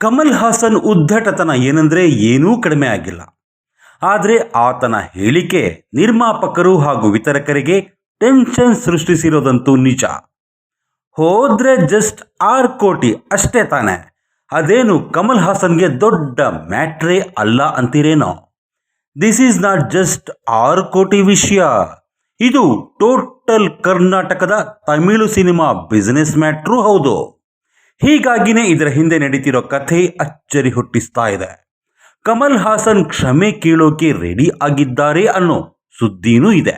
ಕಮಲ್ ಹಾಸನ್ ಉದ್ದಟತನ ಏನಂದ್ರೆ ಏನೂ ಕಡಿಮೆ ಆಗಿಲ್ಲ. ಆದರೆ ಆತನ ಹೇಳಿಕೆ ನಿರ್ಮಾಪಕರು ಹಾಗೂ ವಿತರಕರಿಗೆ ಟೆನ್ಷನ್ ಸೃಷ್ಟಿಸಿರೋದಂತೂ ನಿಜ. ಹೋದ್ರೆ ಜಸ್ಟ್ ಆರ್ ಕೋಟಿ ಅಷ್ಟೇ ತಾನೆ. ಅದೇನು ಕಮಲ್ ಹಾಸನ್ಗೆ ದೊಡ್ಡ ಮ್ಯಾಟ್ರೇ ಅಲ್ಲ ಅಂತೀರೇನೋ. ದಿಸ್ ಈಸ್ ನಾಟ್ ಜಸ್ಟ್ ಆರ್ ಕೋಟಿ ವಿಷಯ. ಇದು ಟೋಟಲ್ ಕರ್ನಾಟಕದ ತಮಿಳು ಸಿನಿಮಾ ಬಿಸಿನೆಸ್ ಮ್ಯಾಟ್ರೂ ಹೌದು. ಹೀಗಾಗಿನೇ ಇದರ ಹಿಂದೆ ನಡೀತಿರೋ ಕಥೆ ಅಚ್ಚರಿ ಹುಟ್ಟಿಸ್ತಾ ಇದೆ. ಕಮಲ್ ಹಾಸನ್ ಕ್ಷಮೆ ಕೇಳೋಕೆ ರೆಡಿ ಆಗಿದ್ದಾರೆ ಅನ್ನೋ ಸುದ್ದಿನೂ ಇದೆ.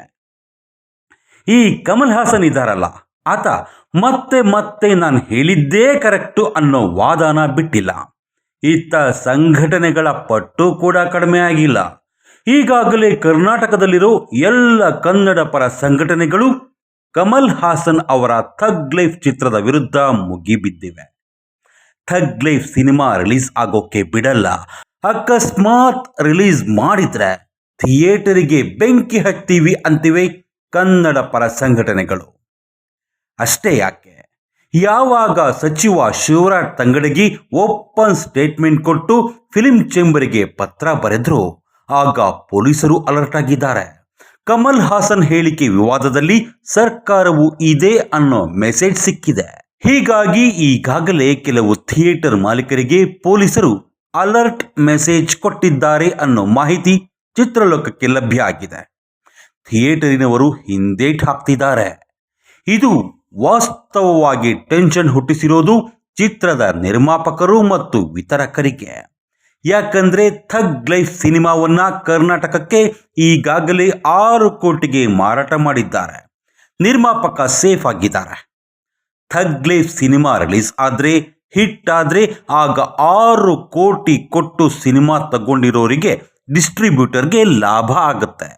ಈ ಕಮಲ್ ಹಾಸನ್ ಇದ್ದಾರಲ್ಲ, ಆತ ಮತ್ತೆ ಮತ್ತೆ ನಾನು ಹೇಳಿದ್ದೇ ಕರೆಕ್ಟು ಅನ್ನೋ ವಾದನ ಬಿಟ್ಟಿಲ್ಲ. ಇತ್ತ ಸಂಘಟನೆಗಳ ಪಟ್ಟು ಕೂಡ ಕಡಿಮೆ ಆಗಿಲ್ಲ. ಈಗಾಗಲೇ ಕರ್ನಾಟಕದಲ್ಲಿರೋ ಎಲ್ಲ ಕನ್ನಡ ಪರ ಸಂಘಟನೆಗಳು ಕಮಲ್ ಹಾಸನ್ ಅವರ ಥಗ್ ಲೈಫ್ ಚಿತ್ರದ ವಿರುದ್ಧ ಮುಗಿಬಿದ್ದಿವೆ. ಥಗ್ ಲೈಫ್ ಸಿನಿಮಾ ರಿಲೀಸ್ ಆಗೋಕ್ಕೆ ಬಿಡಲ್ಲ. ಅಕಸ್ಮಾತ್ ರಿಲೀಸ್ ಮಾಡಿದ್ರೆ ಥಿಯೇಟರಿಗೆ ಬೆಂಕಿ ಹಚ್ತೀವಿ ಅಂತಿವೆ ಕನ್ನಡ ಪರ ಸಂಘಟನೆಗಳು. ಅಷ್ಟೇ ಯಾಕೆ? ಯಾವಾಗ ಸಚಿವ ಶಿವರಾಜ್ ತಂಗಡಗಿ ಓಪನ್ ಸ್ಟೇಟ್ಮೆಂಟ್ ಕೊಟ್ಟು ಫಿಲಿಂ ಚೇಂಬರ್ಗೆ ಪತ್ರ ಬರೆದ್ರು, ಆಗ ಪೊಲೀಸರು ಅಲರ್ಟ್ ಆಗಿದ್ದಾರೆ. ಕಮಲ್ ಹಾಸನ್ ಹೇಳಿಕೆ ವಿವಾದದಲ್ಲಿ ಸರ್ಕಾರವು ಇದೆ ಅನ್ನೋ ಮೆಸೇಜ್ ಸಿಕ್ಕಿದೆ. ಹೀಗಾಗಿ ಈಗಾಗಲೇ ಕೆಲವು ಥಿಯೇಟರ್ ಮಾಲೀಕರಿಗೆ ಪೊಲೀಸರು ಅಲರ್ಟ್ ಮೆಸೇಜ್ ಕೊಟ್ಟಿದ್ದಾರೆ ಅನ್ನೋ ಮಾಹಿತಿ ಚಿತ್ರಲೋಕಕ್ಕೆ ಲಭ್ಯ ಆಗಿದೆ. ಥಿಯೇಟರಿನವರು ಹಿಂದೇಟ್ ಹಾಕ್ತಿದ್ದಾರೆ. ಇದು ವಾಸ್ತವವಾಗಿ ಟೆನ್ಷನ್ ಹುಟ್ಟಿಸಿರೋದು ಚಿತ್ರದ ನಿರ್ಮಾಪಕರು ಮತ್ತು ವಿತರಕರಿಗೆ. ಯಾಕಂದ್ರೆ ಥಗ್ ಲೈಫ್ ಸಿನಿಮಾವನ್ನ ಕರ್ನಾಟಕಕ್ಕೆ ಈಗಾಗಲೇ ಆರು ಕೋಟಿಗೆ ಮಾರಾಟ ಮಾಡಿದ್ದಾರೆ. ನಿರ್ಮಾಪಕ ಸೇಫ್ ಆಗಿದ್ದಾರೆ. ಥಗ್ ಲೈಫ್ ಸಿನಿಮಾ ರಿಲೀಸ್ ಆದರೆ, ಹಿಟ್ ಆದರೆ ಆಗ ಆರು ಕೋಟಿ ಕೊಟ್ಟು ಸಿನಿಮಾ ತಗೊಂಡಿರೋರಿಗೆ ಡಿಸ್ಟ್ರಿಬ್ಯೂಟರ್ಗೆ ಲಾಭ ಆಗುತ್ತೆ.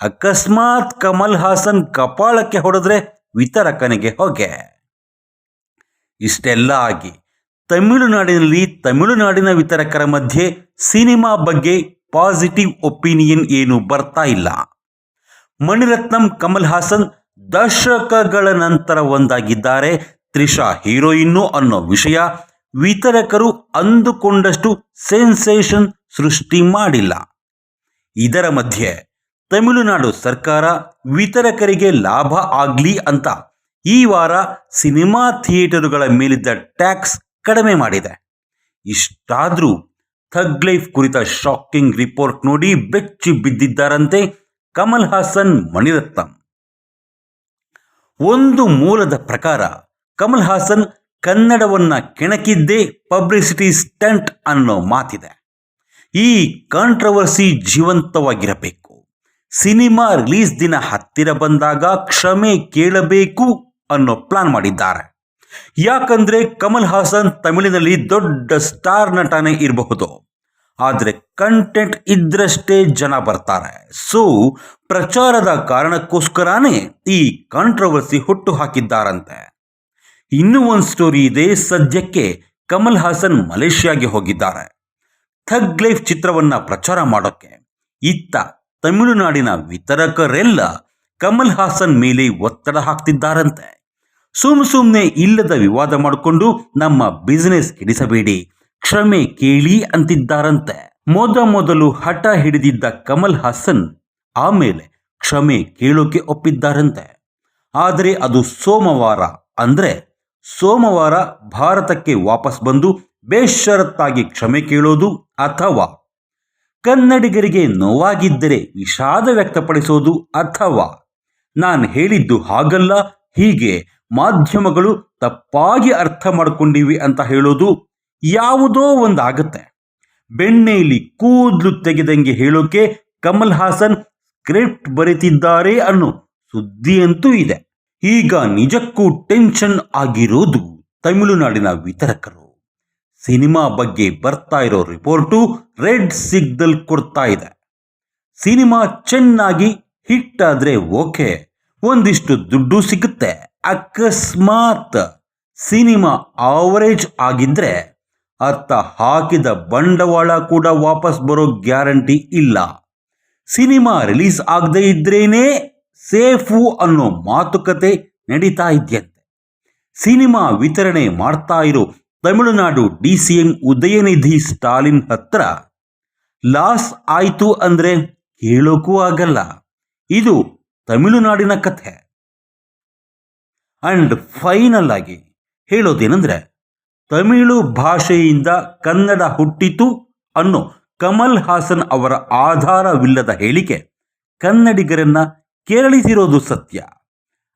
ಅಕಸ್ಮಾತ್ ಕಮಲ್ ಹಾಸನ್ ಕಪಾಳಕ್ಕೆ ಹೊಡೆದ್ರೆ ವಿತರಕನಿಗೆ ಹೊಗೆ. ಇಷ್ಟೆಲ್ಲ ಆಗಿ ತಮಿಳುನಾಡಿನಲ್ಲಿ ತಮಿಳುನಾಡಿನ ವಿತರಕರ ಮಧ್ಯೆ ಸಿನಿಮಾ ಬಗ್ಗೆ ಪಾಸಿಟಿವ್ ಒಪಿನಿಯನ್ ಏನು ಬರ್ತಾ ಇಲ್ಲ. ಮಣಿರತ್ನಂ, ಕಮಲ್ ಹಾಸನ್ ದಶಕಗಳ ನಂತರ ಒಂದಾಗಿದ್ದಾರೆ ತ್ರಿಷಾ ಹೀರೋಯಿನ್ನು ಅನ್ನೋ ವಿಷಯ. ವಿತರಕರು ಅಂದುಕೊಂಡಷ್ಟು ಸೆನ್ಸೇಷನ್ ಸೃಷ್ಟಿ ಮಾಡಿಲ್ಲ. ಇದರ ಮಧ್ಯೆ ತಮಿಳುನಾಡು ಸರ್ಕಾರ ವಿತರಕರಿಗೆ ಲಾಭ ಆಗಲಿ ಅಂತ ಈ ವಾರ ಸಿನಿಮಾ ಥಿಯೇಟರುಗಳ ಮೇಲಿದ್ದ ಟ್ಯಾಕ್ಸ್ ಕಡಿಮೆ ಮಾಡಿದೆ. ಇಷ್ಟಾದರೂ ಥಗ್ ಲೈಫ್ ಕುರಿತ ಶಾಕಿಂಗ್ ರಿಪೋರ್ಟ್ ನೋಡಿ ಬೆಚ್ಚಿ ಬಿದ್ದಿದ್ದಾರಂತೆ ಕಮಲ್ ಹಾಸನ್ ಮಣಿರತ್ನಂ. ಒಂದು ಮೂಲದ ಪ್ರಕಾರ ಕಮಲ್ ಹಾಸನ್ ಕನ್ನಡವನ್ನ ಕೆಣಕಿದ್ದೇ ಪಬ್ಲಿಸಿಟಿ ಸ್ಟಂಟ್ ಅನ್ನೋ ಮಾತಿದೆ. ಈ ಕಾಂಟ್ರವರ್ಸಿ ಜೀವಂತವಾಗಿರಬೇಕು. ಸಿನಿಮಾ ರಿಲೀಸ್ ದಿನ ಹತ್ತಿರ ಬಂದಾಗ ಕ್ಷಮೆ ಕೇಳಬೇಕು ಅನ್ನೋ ಪ್ಲಾನ್ ಮಾಡಿದ್ದಾರೆ. ಯಾಕಂದ್ರೆ ಕಮಲ್ ಹಾಸನ್ ತಮಿಳಿನಲ್ಲಿ ದೊಡ್ಡ ಸ್ಟಾರ್ ನಟನೆ ಇರಬಹುದು. ಆದರೆ ಕಂಟೆಂಟ್ ಇದ್ರಷ್ಟೇ ಜನ ಬರ್ತಾರೆ. ಸೊ ಪ್ರಚಾರದ ಕಾರಣಕ್ಕೋಸ್ಕರನೇ ಈ ಕಾಂಟ್ರವರ್ಸಿ ಹುಟ್ಟು ಹಾಕಿದ್ದಾರಂತೆ ಇನ್ನೂ ಒಂದು ಸ್ಟೋರಿ ಇದೆ, ಸದ್ಯಕ್ಕೆ ಕಮಲ್ ಹಾಸನ್ ಮಲೇಷ್ಯಾಗೆ ಹೋಗಿದ್ದಾರೆ. ಥಗ್ ಲೈಫ್ ಚಿತ್ರವನ್ನ ಪ್ರಚಾರ ಮಾಡೋಕ್ಕೆ ಇತ್ತ ತಮಿಳುನಾಡಿನ ವಿತರಕರೆಲ್ಲ ಕಮಲ್ ಹಾಸನ್ ಮೇಲೆ ಒತ್ತಡ ಹಾಕ್ತಿದ್ದಾರಂತೆ. ಸುಮ್ ಸುಮ್ಮನೆ ಇಲ್ಲದ ವಿವಾದ ಮಾಡಿಕೊಂಡು ನಮ್ಮ ಬಿಸಿನೆಸ್ ಕೆಡಿಸಬೇಡಿ ಕ್ಷಮೆ ಕೇಳಿ ಅಂತಿದ್ದಾರಂತೆ. ಮೊದ ಮೊದಲು ಹಠ ಹಿಡಿದಿದ್ದ ಕಮಲ್ ಹಾಸನ್ ಆಮೇಲೆ ಕ್ಷಮೆ ಕೇಳೋಕೆ ಒಪ್ಪಿದ್ದಾರಂತೆ. ಆದರೆ ಅದು ಸೋಮವಾರ ಅಂದ್ರೆ ಸೋಮವಾರ ಭಾರತಕ್ಕೆ ವಾಪಸ್ ಬಂದು ಬೇಷರತ್ತಾಗಿ ಕ್ಷಮೆ ಕೇಳೋದು ಅಥವಾ ಕನ್ನಡಿಗರಿಗೆ ನೋವಾಗಿದ್ದರೆ ವಿಷಾದ ವ್ಯಕ್ತಪಡಿಸೋದು ಅಥವಾ ನಾನು ಹೇಳಿದ್ದು ಹಾಗಲ್ಲ, ಹೀಗೆ ಮಾಧ್ಯಮಗಳು ತಪ್ಪಾಗಿ ಅರ್ಥ ಮಾಡಿಕೊಂಡಿವೆ ಅಂತ ಹೇಳೋದು ಯಾವುದೋ ಒಂದಾಗುತ್ತೆ. ಬೆಣ್ಣೆಯಲ್ಲಿ ಕೂದಲು ತೆಗೆದಂಗೆ ಹೇಳೋಕೆ ಕಮಲ್ ಹಾಸನ್ ಸ್ಕ್ರಿಪ್ಟ್ ಬರೀತಿದ್ದಾರೆ ಅನ್ನೋ ಸುದ್ದಿಯಂತೂ ಇದೆ. ಈಗ ನಿಜಕ್ಕೂ ಟೆನ್ಷನ್ ಆಗಿರೋದು ತಮಿಳುನಾಡಿನ ವಿತರಕರು. ಸಿನಿಮಾ ಬಗ್ಗೆ ಬರ್ತಾ ಇರೋ ರಿಪೋರ್ಟು ರೆಡ್ ಸಿಗ್ನಲ್ ಕೊಡ್ತಾ ಇದೆ. ಸಿನಿಮಾ ಚೆನ್ನಾಗಿ ಹಿಟ್ ಆದ್ರೆ ಓಕೆ, ಒಂದಿಷ್ಟು ದುಡ್ಡು ಸಿಗುತ್ತೆ. ಅಕಸ್ಮಾತ್ ಸಿನಿಮಾ ಆವರೇಜ್ ಆಗಿದ್ರೆ ಅತ್ತ ಹಾಕಿದ ಬಂಡವಾಳ ಕೂಡ ವಾಪಸ್ ಬರೋ ಗ್ಯಾರಂಟಿ ಇಲ್ಲ. ಸಿನಿಮಾ ರಿಲೀಸ್ ಆಗದೇ ಇದ್ರೇನೆ ಸೇಫು ಅನ್ನೋ ಮಾತುಕತೆ ನಡೀತಾ ಇದೆಯಂತೆ. ಸಿನಿಮಾ ವಿತರಣೆ ಮಾಡ್ತಾ ಇರೋ Tamil Nadu D C M Udhayanidhi Stalin ಹತ್ರ ಲಾಸ್ ಆಯಿತು ಅಂದರೆ ಹೇಳೋಕ್ಕೂ ಆಗಲ್ಲ. ಇದು ತಮಿಳುನಾಡಿನ ಕಥೆ. ಅಂಡ್ ಫೈನಲ್ ಆಗಿ ಹೇಳೋದೇನೆಂದ್ರೆ ತಮಿಳು ಭಾಷೆಯಿಂದ ಕನ್ನಡ ಹುಟ್ಟಿತು ಅನ್ನೋ ಕಮಲ್ ಹಾಸನ್ ಅವರ ಆಧಾರವಿಲ್ಲದ ಹೇಳಿಕೆ ಕನ್ನಡಿಗರನ್ನ ಕೆರಳಿಸಿರೋದು ಸತ್ಯ.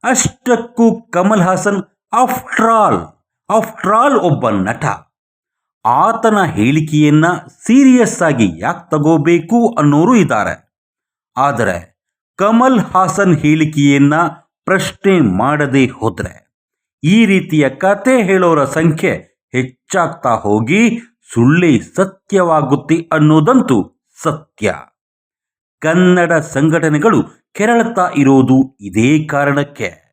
ಅಷ್ಟಕ್ಕೂ Kamal Haasan after all, after ಒಬ್ಬ ನಟ. ಆತನ ಹೇಳಿಕೆಯನ್ನ ಸೀರಿಯಸ್ ಆಗಿ ಯಾಕೆ ತಗೋಬೇಕು ಅನ್ನೋರು ಇದ್ದಾರೆ. ಆದರೆ ಕಮಲ್ ಹಾಸನ್ ಹೇಳಿಕೆಯನ್ನ ಪ್ರಶ್ನೆ ಮಾಡದೇ ಹೋದರೆ ಈ ರೀತಿಯ ಕತೆ ಹೇಳೋರ ಸಂಖ್ಯೆ ಹೆಚ್ಚಾಗ್ತಾ ಹೋಗಿ ಸುಳ್ಳಿ ಸತ್ಯವಾಗುತ್ತಿ ಅನ್ನೋದಂತೂ ಸತ್ಯ. ಕನ್ನಡ ಸಂಘಟನೆಗಳು ಕೆರಳುತ್ತಾ ಇರೋದು ಇದೇ ಕಾರಣಕ್ಕೆ.